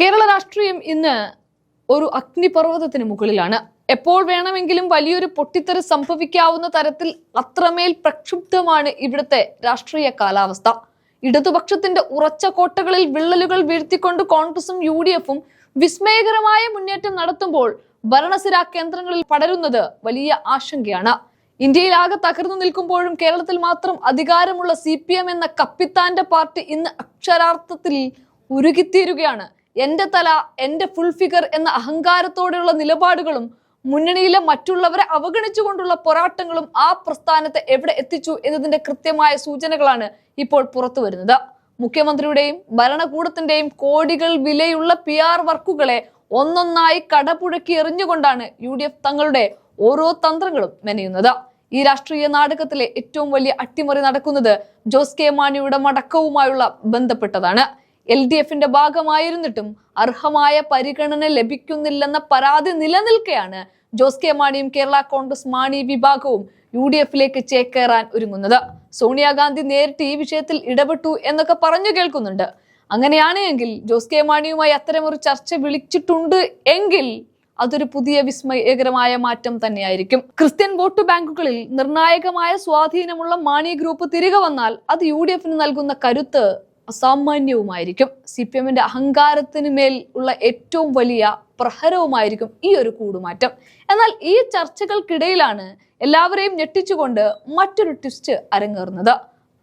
കേരള രാഷ്ട്രീയം ഇന്ന് ഒരു അഗ്നിപർവതത്തിന് മുകളിലാണ്. എപ്പോൾ വേണമെങ്കിലും വലിയൊരു പൊട്ടിത്തെറി സംഭവിക്കാവുന്ന തരത്തിൽ അത്രമേൽ പ്രക്ഷുബ്ധമാണ് ഇവിടുത്തെ രാഷ്ട്രീയ കാലാവസ്ഥ. ഇടതുപക്ഷത്തിന്റെ ഉറച്ച കോട്ടകളിൽ വിള്ളലുകൾ വീഴ്ത്തിക്കൊണ്ട് കോൺഗ്രസും യു ഡി എഫും വിസ്മയകരമായ മുന്നേറ്റം നടത്തുമ്പോൾ ഭരണസിര കേന്ദ്രങ്ങളിൽ പടരുന്നത് വലിയ ആശങ്കയാണ്. ഇന്ത്യയിൽ ആകെ തകർന്നു നിൽക്കുമ്പോഴും കേരളത്തിൽ മാത്രം അധികാരമുള്ള സി എന്ന കപ്പിത്താന്റെ പാർട്ടി ഇന്ന് അക്ഷരാർത്ഥത്തിൽ ഉരുകിത്തീരുകയാണ്. എന്റെ തല എന്റെ ഫുൾ ഫിഗർ എന്ന അഹങ്കാരത്തോടെയുള്ള നിലപാടുകളും മുന്നണിയിലെ മറ്റുള്ളവരെ അവഗണിച്ചുകൊണ്ടുള്ള പോരാട്ടങ്ങളും ആ പ്രസ്ഥാനത്തെ എവിടെ എത്തിച്ചു എന്നതിന്റെ കൃത്യമായ സൂചനകളാണ് ഇപ്പോൾ പുറത്തു വരുന്നത്. മുഖ്യമന്ത്രിയുടെയും ഭരണകൂടത്തിന്റെയും കോടികൾ വിലയുള്ള പി ആർ വർക്കുകളെ ഒന്നൊന്നായി കടപുഴക്കി എറിഞ്ഞുകൊണ്ടാണ് യു ഡി എഫ് തങ്ങളുടെ ഓരോ തന്ത്രങ്ങളും മെനയുന്നത്. ഈ രാഷ്ട്രീയ നാടകത്തിലെ ഏറ്റവും വലിയ അട്ടിമറി നടക്കുന്നത് ജോസ് കെ മാണിയുടെ മടക്കവുമായുള്ള ബന്ധപ്പെട്ടതാണ്. എൽ ഡി എഫിന്റെ ഭാഗമായിരുന്നിട്ടും അർഹമായ പരിഗണന ലഭിക്കുന്നില്ലെന്ന പരാതി നിലനിൽക്കെയാണ് ജോസ് കെ മാണിയും കേരള കോൺഗ്രസ് മാണി വിഭാഗവും യു ഡി എഫിലേക്ക് ചേക്കേറാൻ ഒരുങ്ങുന്നത്. സോണിയാഗാന്ധി നേരിട്ട് ഈ വിഷയത്തിൽ ഇടപെട്ടു എന്നൊക്കെ പറഞ്ഞു കേൾക്കുന്നുണ്ട്. അങ്ങനെയാണെങ്കിൽ ജോസ് കെ മാണിയുമായി അത്തരമൊരു ചർച്ച വിളിച്ചിട്ടുണ്ട് എങ്കിൽ അതൊരു പുതിയ വിസ്മയകരമായ മാറ്റം തന്നെയായിരിക്കും. ക്രിസ്ത്യൻ വോട്ട് ബാങ്കുകളിൽ നിർണായകമായ സ്വാധീനമുള്ള മാണി ഗ്രൂപ്പ് തിരികെ വന്നാൽ അത് യു നൽകുന്ന കരുത്ത് അസാമാന്യവുമായിരിക്കും. സി പി എമ്മിന്റെ അഹങ്കാരത്തിന് മേൽ ഉള്ള ഏറ്റവും വലിയ പ്രഹരവുമായിരിക്കും ഈ ഒരു കൂടുമാറ്റം. എന്നാൽ ഈ ചർച്ചകൾക്കിടയിലാണ് എല്ലാവരെയും ഞെട്ടിച്ചുകൊണ്ട് മറ്റൊരു ട്വിസ്റ്റ് അരങ്ങേറുന്നത്.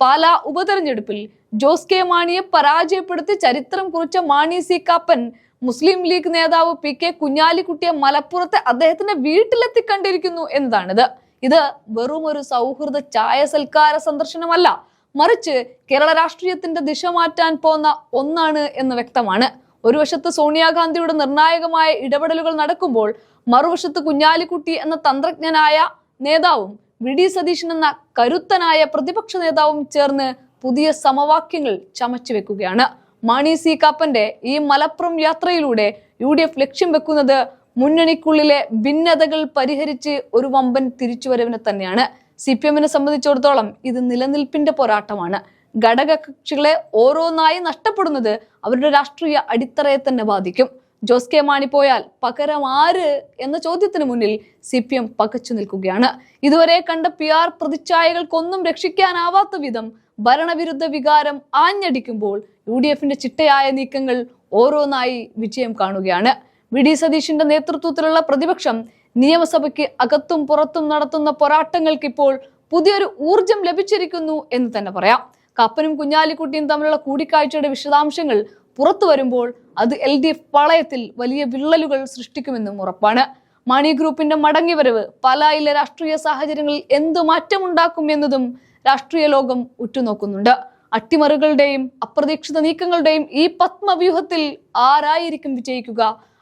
പാലാ ഉപതെരഞ്ഞെടുപ്പിൽ ജോസ് കെ മാണിയെ പരാജയപ്പെടുത്തി ചരിത്രം കുറിച്ച മാണി സി കാപ്പൻ മുസ്ലിം ലീഗ് നേതാവ് പി കെ കുഞ്ഞാലിക്കുട്ടിയെ മലപ്പുറത്തെ അദ്ദേഹത്തിന്റെ വീട്ടിലെത്തി കണ്ടിരിക്കുന്നു എന്നതാണിത്. ഇത് വെറും ഒരു സൗഹൃദ ചായ സൽക്കാര സന്ദർശനമല്ല മറിച്ച് കേരള രാഷ്ട്രീയത്തിന്റെ ദിശ മാറ്റാൻ പോന്ന ഒന്നാണ് എന്ന് വ്യക്തമാണ്. ഒരു വശത്ത് സോണിയാഗാന്ധിയുടെ നിർണായകമായ ഇടപെടലുകൾ നടക്കുമ്പോൾ മറുവശത്ത് കുഞ്ഞാലിക്കുട്ടി എന്ന തന്ത്രജ്ഞനായ നേതാവും വി ഡി സതീശൻ എന്ന കരുത്തനായ പ്രതിപക്ഷ നേതാവും ചേർന്ന് പുതിയ സമവാക്യങ്ങൾ ചമച്ചു വെക്കുകയാണ്. മാണി സി കാപ്പന്റെ ഈ മലപ്പുറം യാത്രയിലൂടെ യു ഡി എഫ് ലക്ഷ്യം വെക്കുന്നത് മുന്നണിക്കുള്ളിലെ ഭിന്നതകൾ പരിഹരിച്ച് ഒരു വമ്പൻ തിരിച്ചുവരവിനെ തന്നെയാണ്. സി പി എമ്മിനെ സംബന്ധിച്ചിടത്തോളം ഇത് നിലനിൽപ്പിന്റെ പോരാട്ടമാണ്. ഘടക കക്ഷികളെ ഓരോന്നായി നഷ്ടപ്പെടുന്നത് അവരുടെ രാഷ്ട്രീയ അടിത്തറയെ തന്നെ ബാധിക്കും. ജോസ് കെ മാണി പോയാൽ പകരം ആര് എന്ന ചോദ്യത്തിന് മുന്നിൽ സി പി എം പകച്ചു നിൽക്കുകയാണ്. ഇതുവരെ കണ്ട പി ആർ പ്രതിച്ഛായകൾക്കൊന്നും രക്ഷിക്കാനാവാത്ത വിധം ഭരണവിരുദ്ധ വികാരം ആഞ്ഞടിക്കുമ്പോൾ യു ഡി എഫിന്റെ ചിട്ടയായ നീക്കങ്ങൾ ഓരോന്നായി വിജയം കാണുകയാണ്. വി ഡി സതീഷിന്റെ നേതൃത്വത്തിലുള്ള പ്രതിപക്ഷം നിയമസഭയ്ക്ക് അകത്തും പുറത്തും നടത്തുന്ന പോരാട്ടങ്ങൾക്ക് ഇപ്പോൾ പുതിയൊരു ഊർജം ലഭിച്ചിരിക്കുന്നു എന്ന് തന്നെ പറയാം. കപ്പനും കുഞ്ഞാലിക്കുട്ടിയും തമ്മിലുള്ള കൂടിക്കാഴ്ചയുടെ വിശദാംശങ്ങൾ പുറത്തു വരുമ്പോൾ അത് എൽ ഡി എഫ് പാളയത്തിൽ വലിയ വിള്ളലുകൾ സൃഷ്ടിക്കുമെന്നും ഉറപ്പാണ്. മണി ഗ്രൂപ്പിന്റെ മടങ്ങിവരവ് പാലായിലെ രാഷ്ട്രീയ സാഹചര്യങ്ങളിൽ എന്ത് മാറ്റമുണ്ടാക്കും എന്നതും രാഷ്ട്രീയ ലോകം ഉറ്റുനോക്കുന്നുണ്ട്. അട്ടിമറികളുടെയും അപ്രതീക്ഷിത നീക്കങ്ങളുടെയും ഈ പത്മവ്യൂഹത്തിൽ ആരായിരിക്കും വിജയിക്കുക?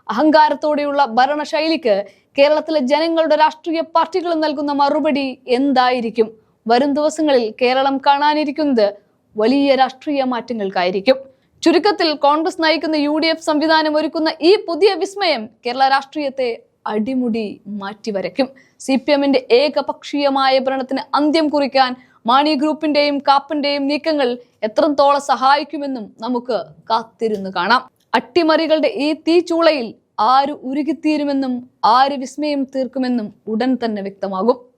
അഹങ്കാരത്തോടെയുള്ള ഭരണശൈലിക്ക് കേരളത്തിലെ ജനങ്ങളുടെ രാഷ്ട്രീയ പാർട്ടികൾ നൽകുന്ന മറുപടി എന്തായിരിക്കും? വരും ദിവസങ്ങളിൽ കേരളം കാണാനിരിക്കുന്നത് വലിയ രാഷ്ട്രീയ മാറ്റങ്ങൾക്കായിരിക്കും. ചുരുക്കത്തിൽ കോൺഗ്രസ് നയിക്കുന്ന യു ഡി എഫ് സംവിധാനം ഒരുക്കുന്ന ഈ പുതിയ വിസ്മയം കേരള രാഷ്ട്രീയത്തെ അടിമുടി മാറ്റിവരയ്ക്കും. സി പി എമ്മിന്റെ ഏകപക്ഷീയമായ ഭരണത്തിന് അന്ത്യം കുറിക്കാൻ മാണി ഗ്രൂപ്പിന്റെയും കാപ്പന്റെയും നീക്കങ്ങൾ എത്രത്തോളം സഹായിക്കുമെന്നും നമുക്ക് കാത്തിരുന്ന് കാണാം. അട്ടിമറികളുടെ ഈ തീച്ചൂളയിൽ ആര് ഉരുകിത്തീരുമെന്നും ആര് വിസ്മയം തീർക്കുമെന്നും ഉടൻ തന്നെ വ്യക്തമാകും.